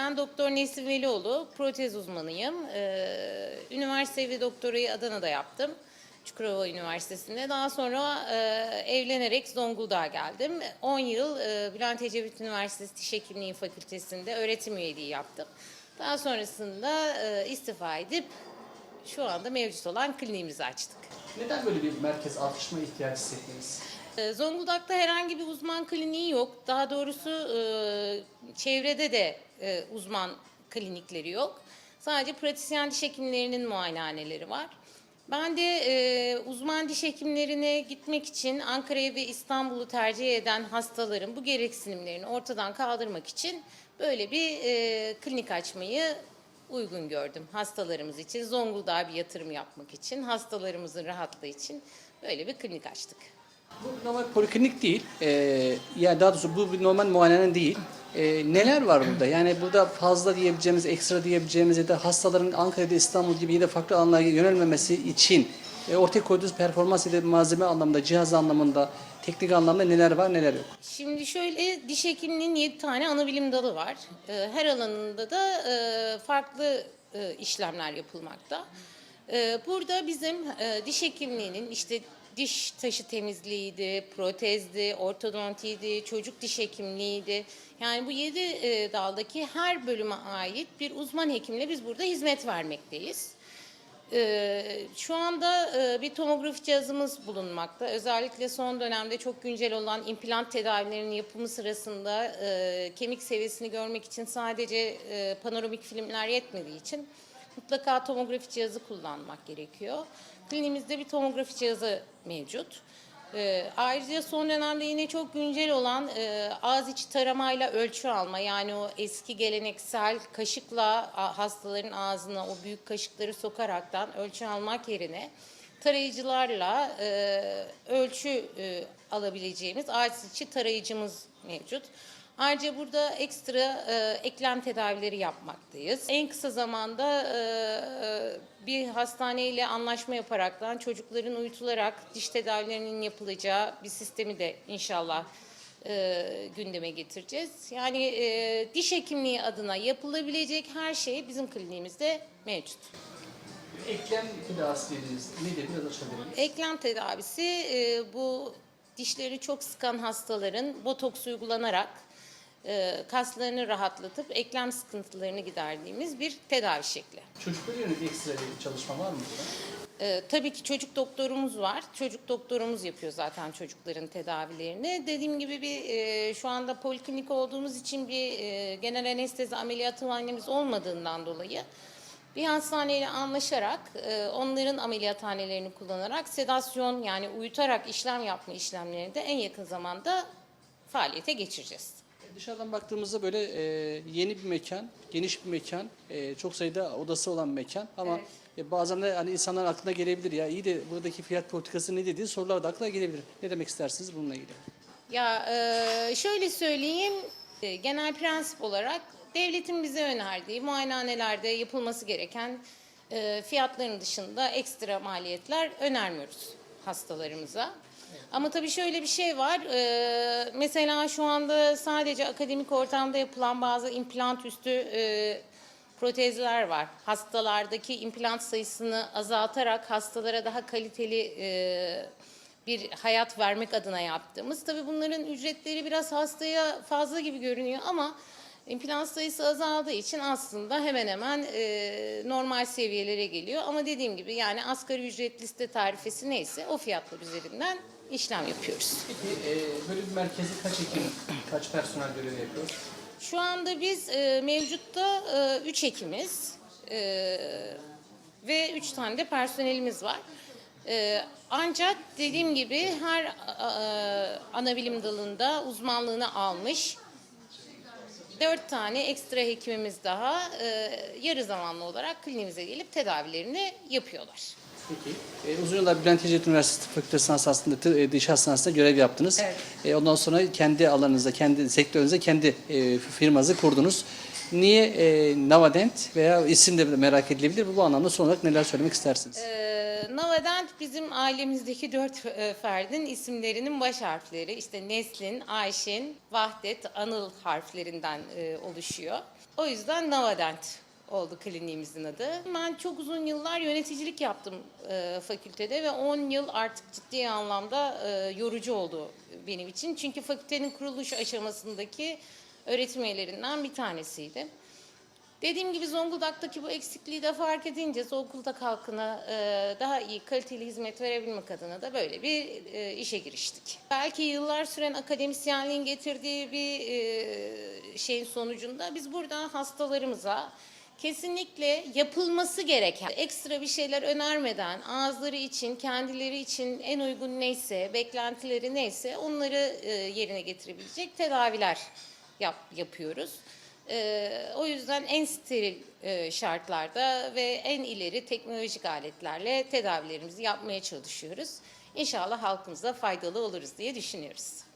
Doktor Nesim Velioğlu, protez uzmanıyım. Ee, üniversite ve doktorayı Adana'da yaptım. Çukurova Üniversitesi'nde. Daha sonra e, evlenerek Zonguldak'a geldim. 10 yıl e, Bülent Ecevit Üniversitesi Diş Hekimliği Fakültesi'nde öğretim üyeliği yaptım. Daha sonrasında e, istifa edip şu anda mevcut olan kliniğimizi açtık. Neden böyle bir merkez atışma ihtiyacı hissettiniz? Ee, Zonguldak'ta herhangi bir uzman kliniği yok. Daha doğrusu e, çevrede de e, uzman klinikleri yok. Sadece pratisyen diş hekimlerinin muayenehaneleri var. Ben de e, uzman diş hekimlerine gitmek için Ankara'yı ve İstanbul'u tercih eden hastaların bu gereksinimlerini ortadan kaldırmak için böyle bir e, klinik açmayı uygun gördüm hastalarımız için. Zonguldak'a bir yatırım yapmak için, hastalarımızın rahatlığı için böyle bir klinik açtık. Bu normal poliklinik değil. Ee, yani daha doğrusu bu normal muayene değil. Ee, neler var burada? Yani burada fazla diyebileceğimiz, ekstra diyebileceğimiz ya da hastaların Ankara'da, İstanbul gibi ya da farklı alanlara yönelmemesi için e, ortaya koyduğunuz performans da malzeme anlamında, cihaz anlamında, teknik anlamda neler var, neler yok? Şimdi şöyle diş hekimliğinin 7 tane ana bilim dalı var. Ee, Her alanında da e, farklı e, işlemler yapılmakta. Ee, Burada bizim e, diş hekimliğinin işte diş taşı temizliğiydi, protezdi, ortodontiydi, çocuk diş hekimliğiydi. Yani bu 7 daldaki her bölüme ait bir uzman hekimle biz burada hizmet vermekteyiz. Ee, şu anda e, bir tomografi cihazımız bulunmakta. Özellikle son dönemde çok güncel olan implant tedavilerinin yapımı sırasında e, kemik seviyesini görmek için sadece e, panoramik filmler yetmediği için mutlaka tomografi cihazı kullanmak gerekiyor. Klinimizde bir tomografi cihazı mevcut. Ee, ayrıca son dönemde yine çok güncel olan e, ağız içi taramayla ölçü alma yani o eski geleneksel kaşıkla a, hastaların ağzına o büyük kaşıkları sokaraktan ölçü almak yerine tarayıcılarla e, ölçü e, alabileceğimiz ağız içi tarayıcımız mevcut. Ayrıca burada ekstra e, eklem tedavileri yapmaktayız. En kısa zamanda e, e, bir hastaneyle anlaşma yaparaktan çocukların uyutularak diş tedavilerinin yapılacağı bir sistemi de inşallah e, gündeme getireceğiz. Yani e, diş hekimliği adına yapılabilecek her şey bizim kliniğimizde mevcut. Eklem tedavisi dediğiniz nedir? Biraz açabilir miyiz? Eklem tedavisi e, bu dişleri çok sıkan hastaların botoks uygulanarak kaslarını rahatlatıp eklem sıkıntılarını giderdiğimiz bir tedavi şekli. Çocuklara yönelik ekstra bir çalışma var mı burada? E, tabii ki çocuk doktorumuz var. Çocuk doktorumuz yapıyor zaten çocukların tedavilerini. Dediğim gibi bir e, şu anda poliklinik olduğumuz için bir e, genel anestezi ameliyathanemiz olmadığından dolayı bir hastaneyle anlaşarak e, onların ameliyathanelerini kullanarak sedasyon yani uyutarak işlem yapma işlemlerini de en yakın zamanda faaliyete geçireceğiz. Dışarıdan baktığımızda böyle e, yeni bir mekan, geniş bir mekan, e, çok sayıda odası olan mekan ama e, bazen de hani insanların aklına gelebilir ya iyi de buradaki fiyat politikası ne dediği sorular da aklına gelebilir. Ne demek istersiniz bununla ilgili? Ya e, şöyle söyleyeyim, e, genel prensip olarak devletin bize önerdiği muayenehanelerde yapılması gereken e, fiyatların dışında ekstra maliyetler önermiyoruz hastalarımıza. Ama tabii şöyle bir şey var, e, mesela şu anda sadece akademik ortamda yapılan bazı implant üstü e, protezler var. Hastalardaki implant sayısını azaltarak hastalara daha kaliteli e, bir hayat vermek adına yaptığımız. Tabii bunların ücretleri biraz hastaya fazla gibi görünüyor ama implant sayısı azaldığı için aslında hemen hemen e, normal seviyelere geliyor. Ama dediğim gibi yani asgari ücret liste tarifesi neyse o fiyatlar üzerinden işlem yapıyoruz. Peki e, böyle bir merkezi kaç hekim, kaç personel görevi yapıyor? Şu anda biz e, mevcutta 3 hekimiz e, ve 3 tane de personelimiz var. E, ancak dediğim gibi her e, ana bilim dalında uzmanlığını almış 4 tane ekstra hekimimiz daha e, yarı zamanlı olarak kliniğimize gelip tedavilerini yapıyorlar. Peki. E, uzun yıllar Bülent Ecevit Üniversitesi Tıp Fakültesi Hastanesi'nde, tı- e, diş hastanesinde görev yaptınız. Evet. E, ondan sonra kendi alanınızda, kendi sektörünüzde kendi e, firmanızı kurdunuz. Niye e, Navadent veya isim de merak edilebilir. Bu anlamda son olarak neler söylemek istersiniz? Ee, Navadent bizim ailemizdeki dört e, ferdin isimlerinin baş harfleri. İşte Neslin, Ayşin, Vahdet, Anıl harflerinden e, oluşuyor. O yüzden Navadent oldu kliniğimizin adı. Ben çok uzun yıllar yöneticilik yaptım e, fakültede ve 10 yıl artık ciddi anlamda e, yorucu oldu benim için. Çünkü fakültenin kuruluş aşamasındaki öğretim üyelerinden bir tanesiydi. Dediğim gibi Zonguldak'taki bu eksikliği de fark edince Zonguldak halkına e, daha iyi kaliteli hizmet verebilmek adına da böyle bir e, işe giriştik. Belki yıllar süren akademisyenliğin getirdiği bir e, şeyin sonucunda biz burada hastalarımıza kesinlikle yapılması gereken ekstra bir şeyler önermeden ağızları için, kendileri için en uygun neyse, beklentileri neyse onları e, yerine getirebilecek tedaviler yap, yapıyoruz. Ee, o yüzden en steril e, şartlarda ve en ileri teknolojik aletlerle tedavilerimizi yapmaya çalışıyoruz. İnşallah halkımıza faydalı oluruz diye düşünüyoruz.